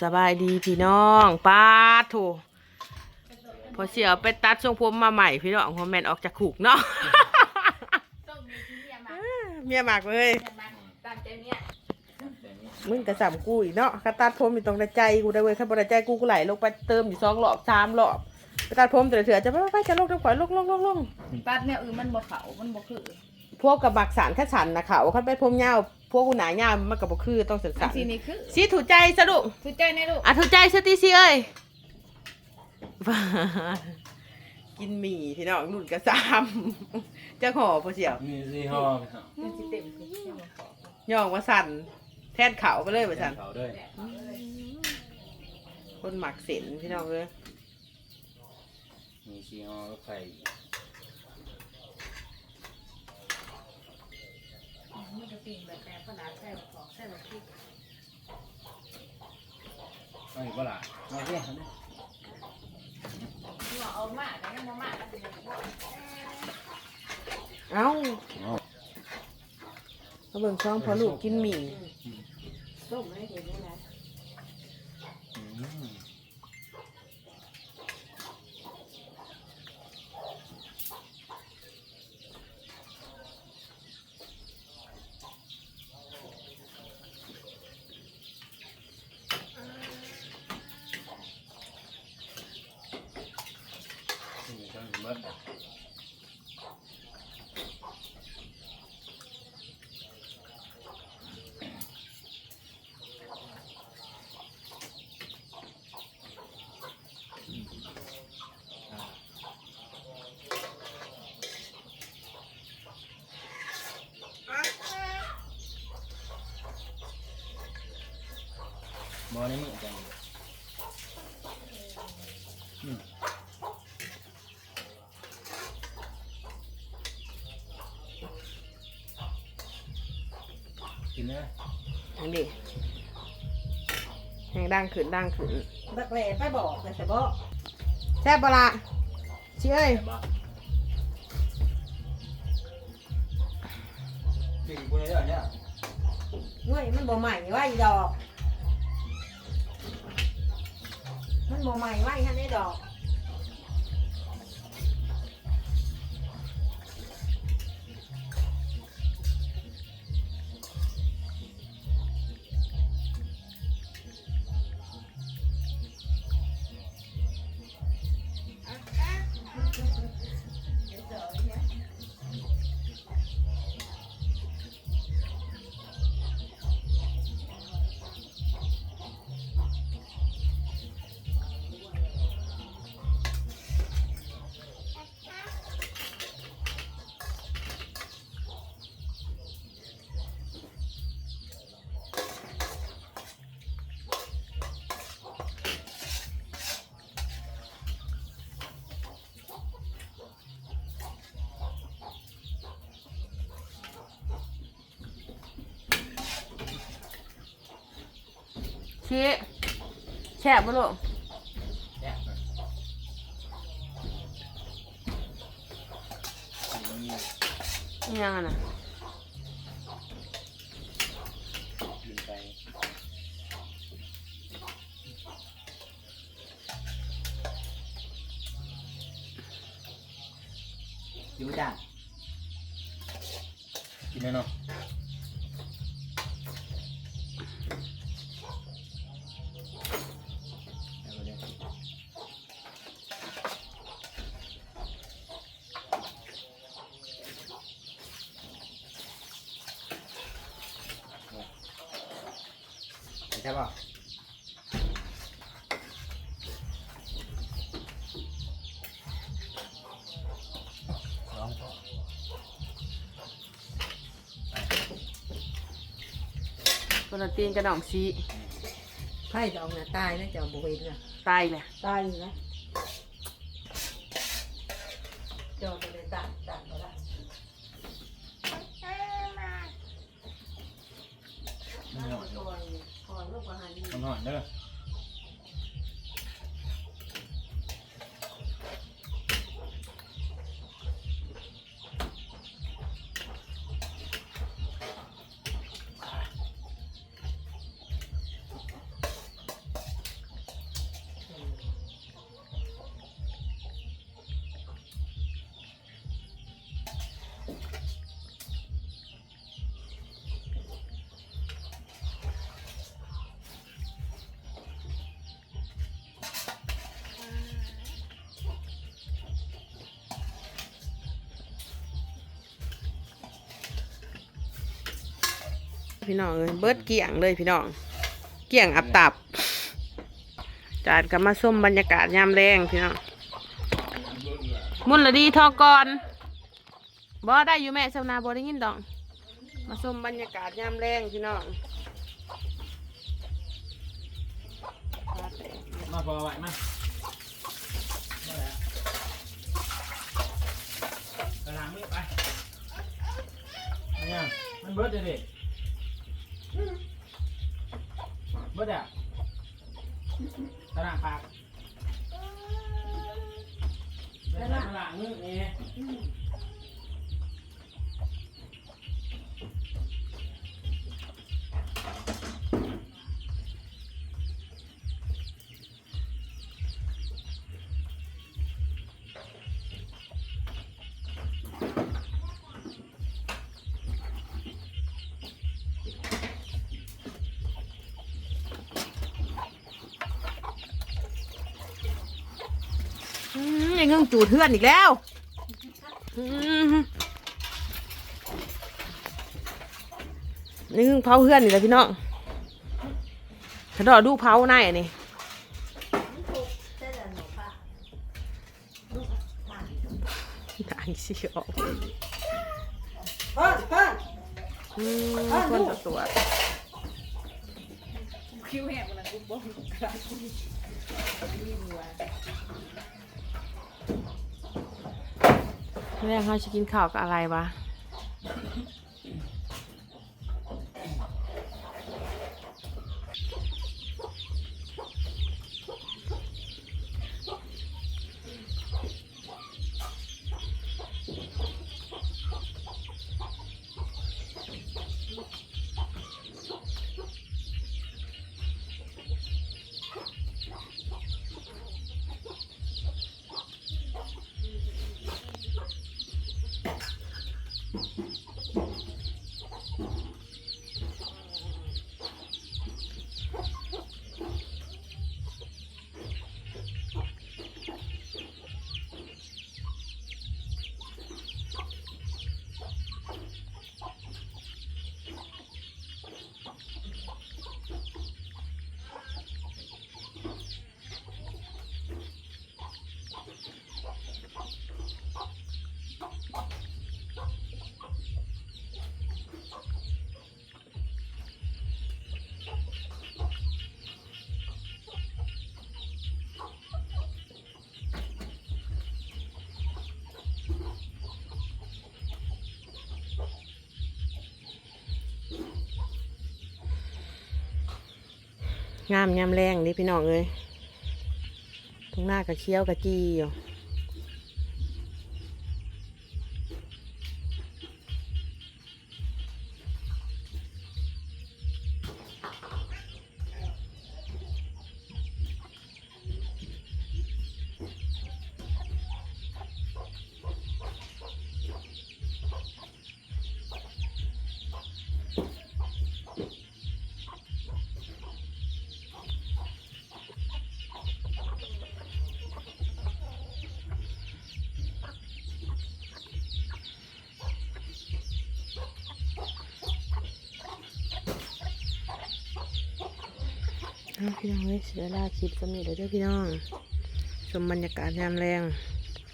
สบายดีพี่น้องป้าดโถพอเสียไปตัดทรงผมมาใหม่พี่น้องพอแมนออกจากขุกเนาะต้องมีที่เมียมาเมียมากเลยเมียมาตามใจเมียมึงกระสัมกูอีกเนาะกระตัดผมอยู่ตรงใจกูได้เว้ยข้าบนใจกูกูไหลลงไปเติมอยู่สองรอบสามรอบไปตัดผมแต่ละเถื่อจะไปไปจะลงจะปล่อยลงลงลงลงตัดเนี่ยอื่นมันบ่เขามันบ่คือพวกกับบักสารแค่สันนะเขาเขาไปผมยาว พวกกูหนายาวมันกับบ่คือต้องศึกษาทีนี้คือสีถูกใจสะดุทุใจในลูกอะถูกใจสติสิเอ้ยกินหมี่พี่น้องนุ่นกระซามเจ้าห่อพอเสียวมีสี่ห้อพี่น้องมันสิเต็มคือยังบ่เขาย่องว่าสั่นแทนเขาไปเลยว่าสั่นเขาด้วยคนหมักเส้นพี่น้องเลยมีสี่ห้อก็ไข่ มันจะปิ้งแบบแบบขนาดใส่บักกอกใส่บักพริก เอาอีกเปล่าเอาเรียกเขาเนี่ยหัวเอามาแต่ยังบ่มาแล้วเป็นยังบ่เอ้าเอาเขาเบิ่งช่องพอลูกกินหมี่ ต้มให้เห็นได้นะอืม บอนี่มึงจังกินนะทางนี้แหงดังขึ้นดังขึ้นบักแหล่ไปบอกแต่บอกแซ่บปะละชิเอ้ยแต่บ้ากินกูเลยเนี่ยเว้ยมันบ่ใหม่ไว้ดอก มันบ่ใหม่ไว้ท่านได้ดอก ชิแซ่บปะลูกแซ่บนะนี่นี่ยังไงนะไปอยู่จ้ากินแน่นอนเอาไปเลย ใช่ป่ะคนละตีนกระหน่องซีไผ่ดอกน่ะตายนะเจ้าบ่เห็นน่ะตายเลยตายอยู่นะเจ้าบ่ได้ตัดตัดบ่ได้ มันหอน ตัวนี้ กว่าหันมันหอนเด้อ พี่น้องเอ้ยเบิดเกี่ยงเลยพี่น้อง เกี่ยงอับตับ จานก็มาส้มบรรยากาศยามแรงพี่น้องมุนละดีทอก่อนบ่ได้อยู่แม่สาวนาบ่ได้ยินดอง มาส้มบรรยากาศยามแรงพี่น้องมาพอไหวมามาแล้วกระลางมือไปเนี่ยมันเบิดเลย ปะเบิดอะกระลางปากระลางมือเอง อืมยังเงจูดเพื่อนอีกแล้วนี่เพิ่องเผาเพื่อนอีกแหล้วพี่น้องถ้าดอดูเผาหน้าอันนี้ส้นหนูผ้างสิออกพ่อพ่ออืมคนตัวคิ้วแห้งมันกูบ้อกกระกูรีบหัว แม่เขาจะกินข้าวกับอะไรวะ งามยามแรงนี่พี่น้องเลยตรงหน้ากระเคี้ยวกระจีอยู่ พี่น้องเอ้ยเสียเวลาคลิปสำเร็จแล้วเด้อพี่น้อง ชมบรรยากาศยามแรง